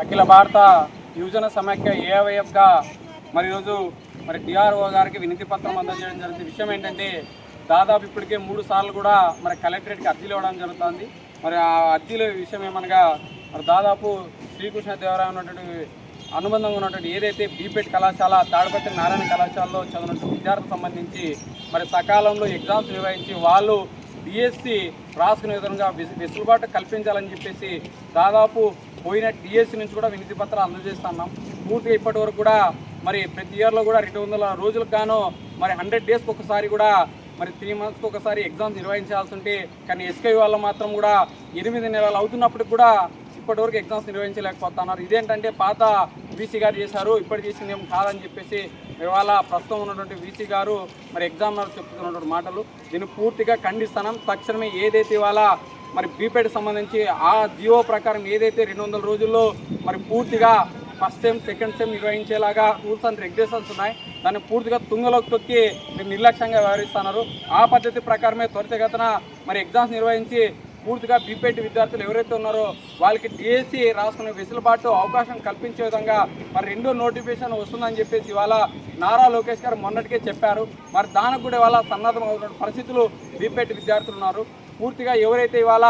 అఖిల భారత యువజన సమాఖ్య ఏఐఎఫ్గా మరి ఈరోజు మరి డిఆర్ఓ గారికి వినతి పత్రం అందజేయడం జరిగింది. విషయం ఏంటంటే దాదాపు ఇప్పటికే మూడు సార్లు కూడా మరి కలెక్టరేట్కి అర్జీలు ఇవ్వడం జరుగుతుంది. మరి ఆ అర్జీల విషయం ఏమనగా మరి దాదాపు శ్రీకృష్ణ దేవరాయ ఉన్నటువంటి అనుబంధంగా ఉన్నటువంటి ఏదైతే బీపెట్ కళాశాల తాడిపత్రి నారాయణ కళాశాలలో చదివినటువంటి విద్యార్థులకు సంబంధించి మరి సకాలంలో ఎగ్జామ్స్ నిర్వహించి వాళ్ళు డిఎస్సి రాసుకునే విధంగా వెసులుబాటు కల్పించాలని చెప్పేసి దాదాపు పోయిన టీఎస్సీ నుంచి కూడా వినతి పత్రాలు అందజేస్తున్నాం పూర్తిగా ఇప్పటి వరకు కూడా మరి ప్రతి ఇయర్లో కూడా రెండు వందల రోజులకు గాను మరి హండ్రెడ్ డేస్కి ఒకసారి కూడా మరి త్రీ మంత్స్కి ఒకసారి ఎగ్జామ్స్ నిర్వహించాల్సి ఉంటే కానీ ఎస్కే వాళ్ళు మాత్రం కూడా ఎనిమిది నెలలు అవుతున్నప్పటికి కూడా ఇప్పటివరకు ఎగ్జామ్స్ నిర్వహించలేకపోతున్నారు. ఇదేంటంటే పాత వీసీ గారు చేశారు ఇప్పటి చేసింది ఏం కాదని చెప్పేసి ఇవాళ ప్రస్తుతం ఉన్నటువంటి వీసీ గారు మరి ఎగ్జామినర్ చెప్తున్నటువంటి మాటలు. దీన్ని పూర్తిగా ఖండిస్తాం తక్షణమే ఏదైతే ఇవాళ మరి బీపీఎడ్ సంబంధించి ఆ జియో ప్రకారం ఏదైతే రెండు వందల రోజుల్లో మరి పూర్తిగా ఫస్ట్ సెమ్ సెకండ్ సెమ్ నిర్వహించేలాగా రూల్స్ అండ్ రెగ్యులేషన్స్ ఉన్నాయి. దాన్ని పూర్తిగా తుంగలోకి తొక్కి మీరు నిర్లక్ష్యంగా వ్యవహరిస్తున్నారు. ఆ పద్ధతి ప్రకారమే త్వరితగతన మరి ఎగ్జామ్స్ నిర్వహించి పూర్తిగా బీపీఎడ్ విద్యార్థులు ఎవరైతే ఉన్నారో వాళ్ళకి డిఎస్సి రాసుకునే వెసులుబాటు అవకాశం కల్పించే విధంగా మరి రెండో నోటిఫికేషన్ వస్తుందని చెప్పేసి ఇవాళ నారా లోకేష్ గారు మొన్నటికే చెప్పారు. మరి దానికి కూడా ఇవాళ సన్నద్ధం అవుతున్న పరిస్థితులు బీపీఎడ్ విద్యార్థులు ఉన్నారు. పూర్తిగా ఎవరైతే ఇవాళ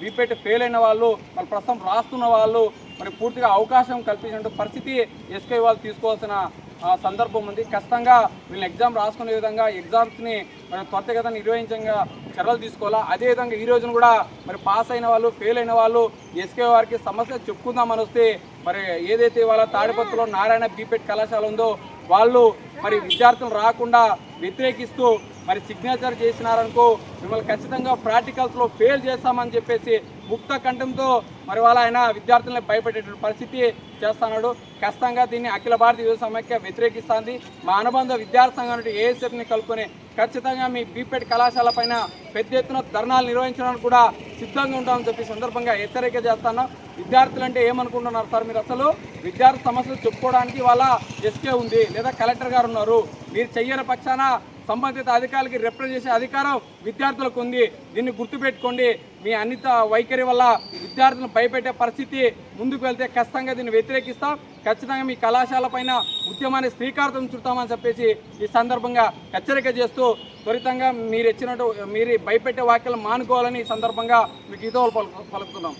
బీపీఎడ్ ఫెయిల్ అయిన వాళ్ళు వాళ్ళు ప్రస్తుతం రాస్తున్న వాళ్ళు మరి పూర్తిగా అవకాశం కల్పించిన పరిస్థితి ఎస్కే వాళ్ళు తీసుకోవాల్సిన సందర్భం ఉంది. ఖచ్చితంగా వీళ్ళని ఎగ్జామ్ రాసుకునే విధంగా ఎగ్జామ్స్ని మరి త్వరితగతిన నిర్వహించంగా చర్యలు తీసుకోవాలా? అదేవిధంగా ఈ రోజున కూడా మరి పాస్ అయిన వాళ్ళు ఫెయిల్ అయిన వాళ్ళు ఎస్కే వారికి సమస్య చెప్పుకుందామని వస్తే మరి ఏదైతే వాళ్ళ తాడిపత్రిలో నారాయణ బీపెట్ కళాశాల ఉందో వాళ్ళు మరి విద్యార్థులు రాకుండా వ్యతిరేకిస్తూ మరి సిగ్నేచర్ చేసినారనుకో మిమ్మల్ని ఖచ్చితంగా ప్రాక్టికల్స్లో ఫెయిల్ చేస్తామని చెప్పేసి ముక్త కంఠంతో మరి వాళ్ళ ఆయన విద్యార్థుల్ని భయపెట్టేటువంటి పరిస్థితి చేస్తున్నాడు. ఖచ్చితంగా దీన్ని అఖిల భారత యువ సమైక్య వ్యతిరేకిస్తుంది. మా అనుబంధ విద్యార్థి సంఘం ఏఎస్ఎఫ్ని కలుపుకొని ఖచ్చితంగా మీ బీపెడ్ కళాశాల పైన పెద్ద ఎత్తున ధర్నాలు నిర్వహించడానికి కూడా సిద్ధంగా ఉంటామని చెప్పి సందర్భంగా హెచ్చరిక చేస్తాను. విద్యార్థులు అంటే ఏమనుకుంటున్నారు సార్ మీరు అసలు? విద్యార్థి సమస్యలు చెప్పుకోవడానికి వాళ్ళ ఎస్కే ఉంది లేదా కలెక్టర్ గారు ఉన్నారు. మీరు చెయ్యని పక్షాన సంబంధిత అధికారులకి రిప్రజెంట్ చేసే అధికారం విద్యార్థులకు ఉంది. దీన్ని గుర్తుపెట్టుకోండి. మీ అన్నిత వైఖరి వల్ల విద్యార్థులను భయపెట్టే పరిస్థితి ముందుకు వెళ్తే ఖచ్చితంగా దీన్ని వ్యతిరేకిస్తాం. ఖచ్చితంగా మీ కళాశాల పైన ఉద్యమాన్ని శ్రీకారం చుడతామని చెప్పేసి ఈ సందర్భంగా హెచ్చరిక చేస్తూ త్వరితంగా మీరు ఇచ్చినట్టు మీరు భయపెట్టే వాక్యాలు మానుకోవాలని ఈ సందర్భంగా మీకు ఇదో పలుకుతున్నాం.